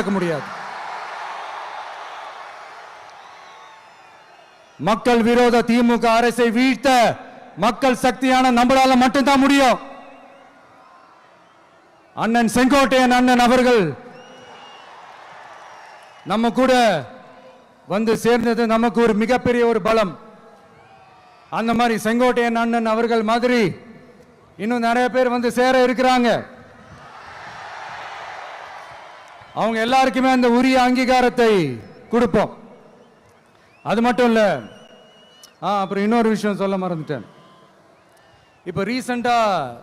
நடக்க முடியாது. மக்கள் விரோத திமுக அரசை வீழ்த்த மக்கள் சக்தியான நம்மளால மட்டும்தான் முடியும். அண்ணன் செங்கோட்டையன் அண்ணன் அவர்கள் நம்ம கூட வந்து சேர்ந்தது நமக்கு ஒரு மிகப்பெரிய ஒரு பலம். அந்த மாதிரி செங்கோட்டையன் அண்ணன் அவர்கள் மாதிரி இன்னும் நிறைய பேர் வந்து சேர இருக்கிறாங்க. அவங்க எல்லாருக்குமே அந்த உரிய அங்கீகாரத்தை கொடுப்போம். அது மட்டும் இல்லை ஆ அப்புறம் இன்னொரு விஷயம் சொல்ல மறந்துட்டேன். இப்போ ரீசண்டாக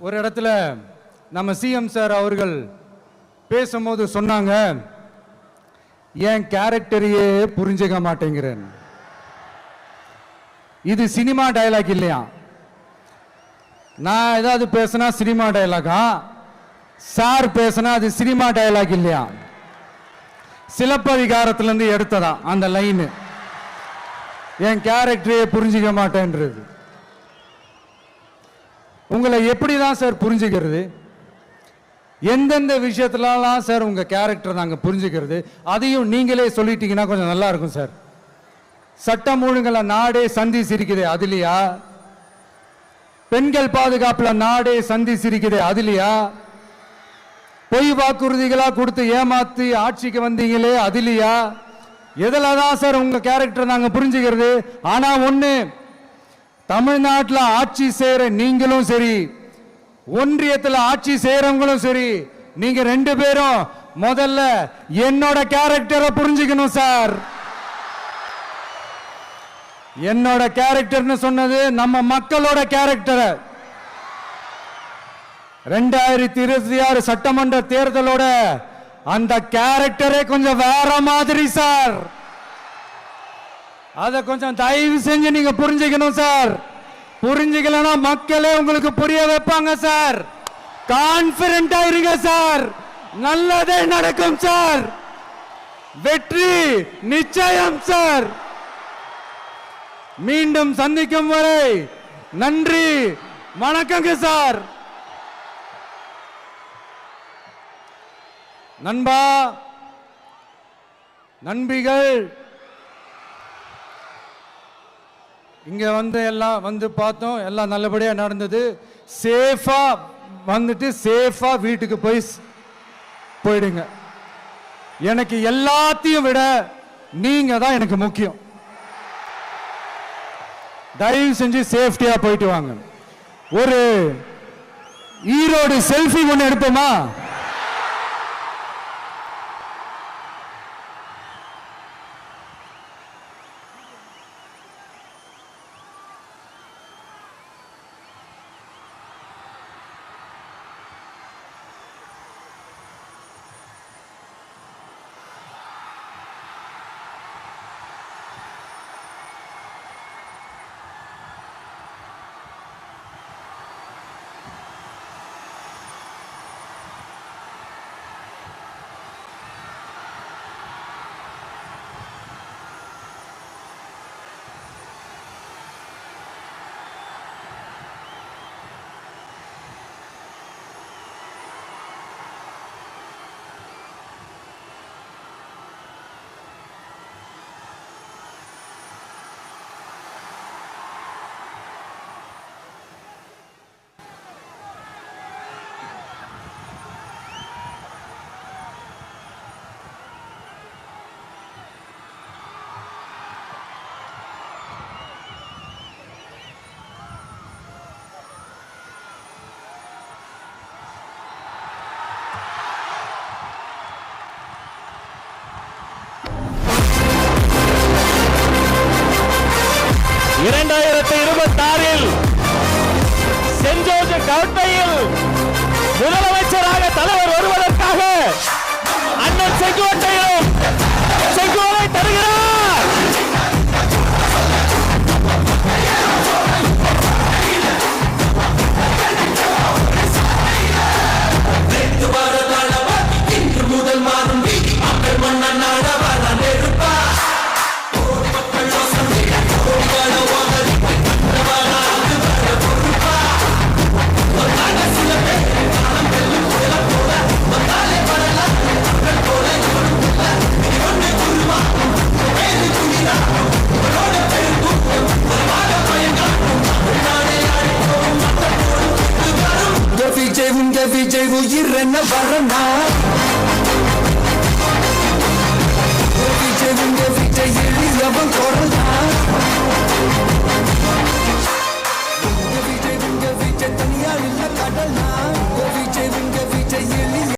ஒரு இடத்துல நம்ம சிஎம் சார் அவர்கள் பேசும்போது சொன்னாங்க என் கேரக்டரையே புரிஞ்சுக்க மாட்டேங்கிறேன். இது சினிமா டயலாக் இல்லையா? நான் ஏதாவது பேசினா சினிமா டைலாகா சார் பேசினா அது சினிமா டயலாக் இல்லையா? சிலப்பதிகாரத்திலிருந்து எடுத்ததா அந்த லைனு என் கேரக்டரையே புரிஞ்சிக்க மாட்டேன்றது. உங்களை எப்படி தான் சார் புரிஞ்சுக்கிறது? எந்தெந்த விஷயத்துலலாம் சார் உங்கள் கேரக்டர் நாங்கள் புரிஞ்சுக்கிறது? அதையும் நீங்களே சொல்லிட்டீங்கன்னா கொஞ்சம் நல்லா இருக்கும் சார். சட்டம் ஒழுங்குல நாடே சந்தி சிரிக்குது அதுலையா பெண்கள் பாதுகாப்பில் நாடே சந்தி சிரிக்குது அதுலையா பொய் வாக்குறுதிகளாக கொடுத்து ஏமாத்தி ஆட்சிக்கு வந்தீங்களே அதிலியா? எதில் தான் சார் உங்கள் கேரக்டர் நாங்கள் புரிஞ்சுக்கிறது? ஆனால் ஒன்று தமிழ்நாட்டில் ஆட்சி செய்கிற நீங்களும் சரி ஒன்றியத்தில் ஆட்சி செய்கிறவங்களும் சரி நீங்கள் ரெண்டு பேரும் முதல்ல என்னோட கேரக்டரை புரிஞ்சுக்கணும் சார். என்னோட கேரக்டர்னு சொன்னது நம்ம மக்களோட கேரக்டரை ரெண்டாயிரத்தி இருபத்தி ஆறு சட்டமன்ற தேர்தலோட அந்த கேரக்டரே கொஞ்சம் வேற மாதிரி சார் அதை கொஞ்சம் தயவு செஞ்சு நீங்க புரிஞ்சுக்கணும் சார் புரிஞ்சுக்கலன்னா மக்களே உங்களுக்கு புரிய வைப்பாங்க சார் கான்பிடண்டா இருங்க சார் நல்லதே நடக்கும் சார் வெற்றி நிச்சயம் சார் மீண்டும் சந்திக்கும் வரை நன்றி வணக்கங்க சார் நண்பா நண்பிகள். இங்கே வந்து எல்லாம் வந்து பார்த்தோம் எல்லாம் நல்லபடியாக நடந்தது. சேஃபாக வந்துட்டு சேஃபாக வீட்டுக்கு போய் போயிடுங்க. எனக்கு எல்லாத்தையும் விட நீங்கள் தான் எனக்கு முக்கியம். தயவு செஞ்சு சேஃப்டியாக போயிட்டு வாங்க. ஒரு ஈரோடு செல்ஃபி ஒன்று எடுப்போமா இரண்டாயிரத்தி இருபத்தி ஆறில் சென்ட் ஜோர்ஜ் கோட்டையில் முதலமைச்சராக தலைவர் வருவதற்காக அண்ணன் செங்கோட்டையில் விஜய் உயிர் என்ன வரனா